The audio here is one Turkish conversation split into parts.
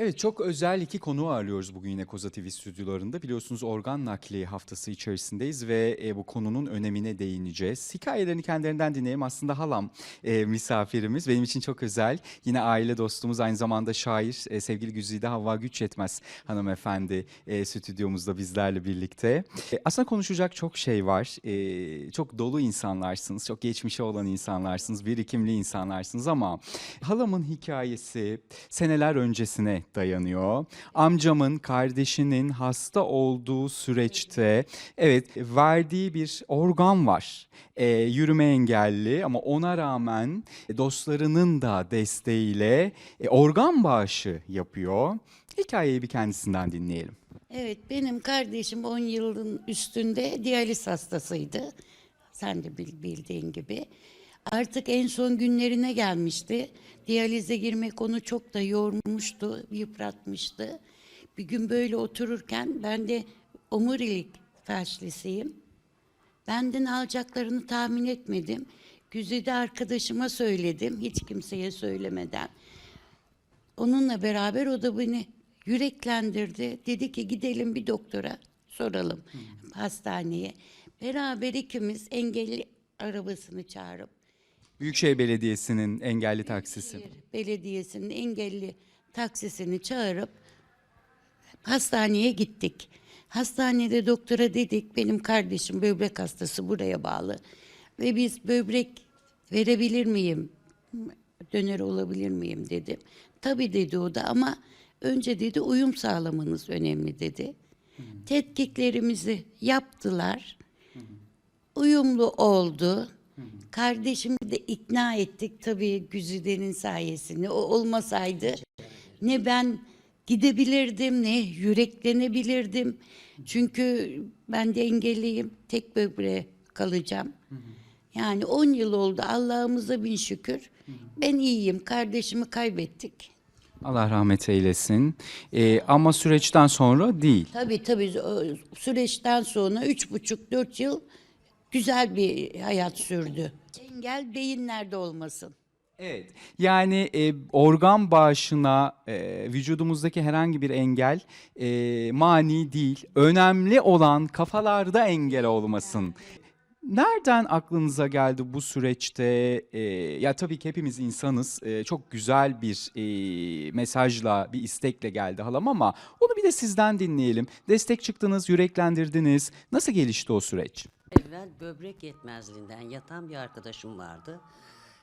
Evet çok özel iki konu ağırlıyoruz bugün yine Koza TV stüdyolarında. Biliyorsunuz organ nakli haftası içerisindeyiz ve e, bu konunun önemine değineceğiz. Hikayelerini kendilerinden dinleyelim. Aslında halam e, misafirimiz. Benim için çok özel. Yine aile dostumuz aynı zamanda şair e, sevgili Güzide Havva Güç Yetmez hanımefendi e, stüdyomuzda bizlerle birlikte. E, aslında konuşacak çok şey var. E, çok dolu insanlarsınız. Çok geçmişe olan insanlarsınız. Birikimli insanlarsınız ama halamın hikayesi seneler öncesine dayanıyor. Amcamın kardeşinin hasta olduğu süreçte evet verdiği bir organ var. Ee, yürüme engelli ama ona rağmen dostlarının da desteğiyle e, organ bağışı yapıyor. Hikayeyi bir kendisinden dinleyelim. Evet benim kardeşim 10 yılın üstünde diyaliz hastasıydı. Sen de bil- bildiğin gibi. Artık en son günlerine gelmişti. Diyalize girmek onu çok da yormuştu, yıpratmıştı. Bir gün böyle otururken ben de omurilik felçlisiyim. Benden alacaklarını tahmin etmedim. Güzide arkadaşıma söyledim, hiç kimseye söylemeden. Onunla beraber o da beni yüreklendirdi. Dedi ki gidelim bir doktora soralım hastaneye. Beraber ikimiz engelli arabasını çağırıp Büyükşehir Belediyesi'nin engelli taksisi. Belediyesi'nin engelli taksisini çağırıp hastaneye gittik. Hastanede doktora dedik benim kardeşim böbrek hastası buraya bağlı ve biz böbrek verebilir miyim? Döner olabilir miyim dedim. Tabii dedi o da ama önce dedi uyum sağlamanız önemli dedi. Tetkiklerimizi yaptılar. Uyumlu oldu. Kardeşimi de ikna ettik tabii Güzide'nin sayesinde. O olmasaydı ne ben gidebilirdim ne yüreklenebilirdim. Çünkü ben de engelliyim. Tek böbreğe kalacağım. Yani 10 yıl oldu Allah'ımıza bin şükür. Ben iyiyim. Kardeşimi kaybettik. Allah rahmet eylesin. Ee, ama süreçten sonra değil. Tabii tabii süreçten sonra üç buçuk dört yıl güzel bir hayat sürdü. Engel beyinlerde olmasın. Evet. Yani e, organ bağışına e, vücudumuzdaki herhangi bir engel e, mani değil. Önemli olan kafalarda engel olmasın. Nereden aklınıza geldi bu süreçte? e, ya tabii ki hepimiz insanız. E, çok güzel bir e, mesajla, bir istekle geldi halam ama onu bir de sizden dinleyelim. Destek çıktınız, yüreklendirdiniz. Nasıl gelişti o süreç? Evvel böbrek yetmezliğinden yatan bir arkadaşım vardı.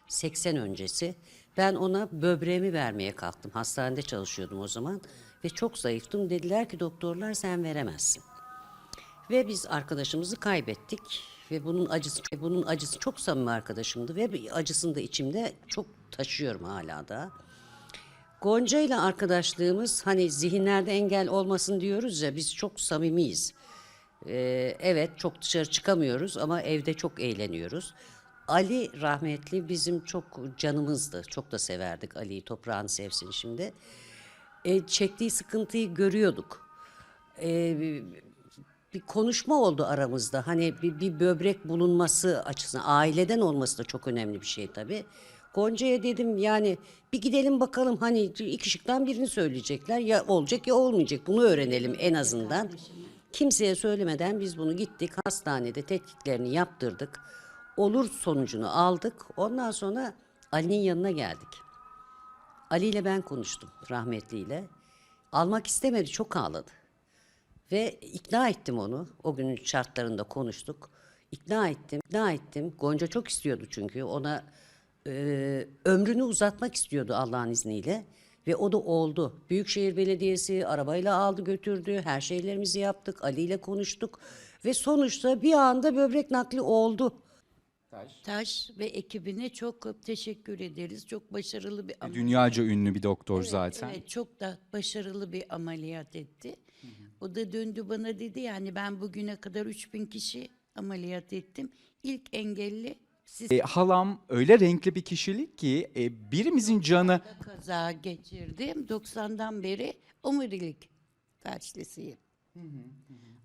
80 öncesi. Ben ona böbreğimi vermeye kalktım. Hastanede çalışıyordum o zaman. Ve çok zayıftım. Dediler ki doktorlar sen veremezsin. Ve biz arkadaşımızı kaybettik. Ve bunun acısı, bunun acısı çok samimi arkadaşımdı. Ve acısını da içimde çok taşıyorum hala da. Gonca ile arkadaşlığımız hani zihinlerde engel olmasın diyoruz ya biz çok samimiyiz. Ee, evet çok dışarı çıkamıyoruz ama evde çok eğleniyoruz. Ali rahmetli bizim çok canımızdı. Çok da severdik Ali'yi toprağını sevsin şimdi. Ee, çektiği sıkıntıyı görüyorduk. Ee, bir konuşma oldu aramızda. Hani bir, bir böbrek bulunması açısından aileden olması da çok önemli bir şey tabii. Gonca'ya dedim yani bir gidelim bakalım hani iki şıktan birini söyleyecekler. Ya olacak ya olmayacak bunu öğrenelim en azından. Kimseye söylemeden biz bunu gittik hastanede tetkiklerini yaptırdık. Olur sonucunu aldık. Ondan sonra Ali'nin yanına geldik. Ali ile ben konuştum rahmetliyle. Almak istemedi çok ağladı. Ve ikna ettim onu. O günün şartlarında konuştuk. İkna ettim, ikna ettim. Gonca çok istiyordu çünkü. Ona e, ömrünü uzatmak istiyordu Allah'ın izniyle. Ve o da oldu. Büyükşehir Belediyesi arabayla aldı götürdü. Her şeylerimizi yaptık. Ali ile konuştuk. Ve sonuçta bir anda böbrek nakli oldu. Taş ve ekibine çok teşekkür ederiz. Çok başarılı bir ameliyat. Dünyaca ünlü bir doktor zaten. Evet, çok da başarılı bir ameliyat etti. O da döndü bana dedi yani ben bugüne kadar 3000 kişi ameliyat ettim. İlk engelli siz E, halam öyle renkli bir kişilik ki e, birimizin canı kaza geçirdim. 90'dan beri omurilik felçlisiyim.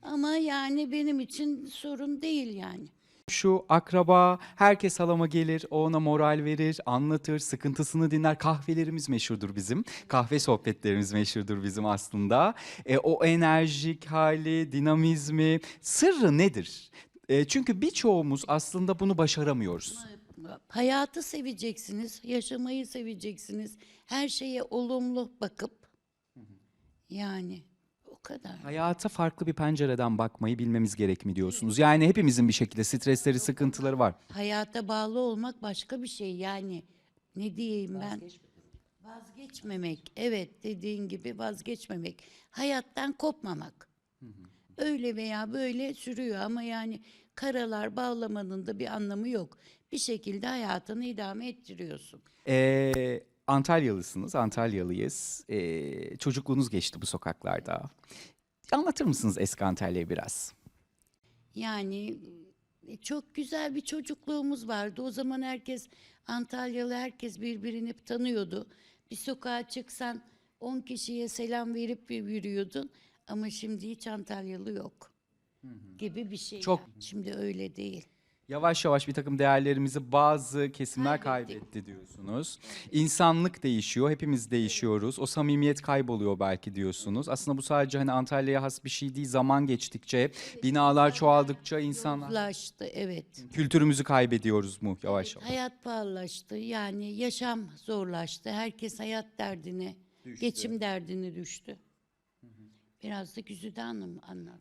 Ama yani benim için sorun değil yani. Şu akraba, herkes halama gelir, o ona moral verir, anlatır, sıkıntısını dinler. Kahvelerimiz meşhurdur bizim. Kahve sohbetlerimiz meşhurdur bizim aslında. E, o enerjik hali, dinamizmi, sırrı nedir? E, çünkü birçoğumuz aslında bunu başaramıyoruz. Hayatı seveceksiniz, yaşamayı seveceksiniz. Her şeye olumlu bakıp yani o kadar. Hayata farklı bir pencereden bakmayı bilmemiz gerek mi diyorsunuz? Yani hepimizin bir şekilde stresleri, sıkıntıları var. Hayata bağlı olmak başka bir şey yani. Ne diyeyim ben? Vazgeçmemek. Evet dediğin gibi vazgeçmemek. Hayattan kopmamak. Öyle veya böyle sürüyor ama yani karalar bağlamanın da bir anlamı yok. Bir şekilde hayatını idame ettiriyorsun. Ee, Antalyalısınız, Antalyalıyız. Ee, çocukluğunuz geçti bu sokaklarda. Anlatır mısınız eski Antalya'yı biraz? Yani e, çok güzel bir çocukluğumuz vardı. O zaman herkes Antalyalı herkes birbirini tanıyordu. Bir sokağa çıksan 10 kişiye selam verip yürüyordun. Ama şimdi hiç Antalyalı yok. Gibi bir şey. Çok- yani. Şimdi öyle değil. Yavaş yavaş bir takım değerlerimizi bazı kesimler Kaybettik. kaybetti diyorsunuz. İnsanlık değişiyor, hepimiz değişiyoruz. O samimiyet kayboluyor belki diyorsunuz. Aslında bu sadece hani Antalya'ya has bir şey değil. Zaman geçtikçe, binalar çoğaldıkça insanlar... Ulaştı evet. Kültürümüzü kaybediyoruz mu yavaş yavaş? Hayat pahalılaştı. Yani yaşam zorlaştı. Herkes hayat derdine, geçim derdine düştü. Biraz da Güzide Hanım anlat.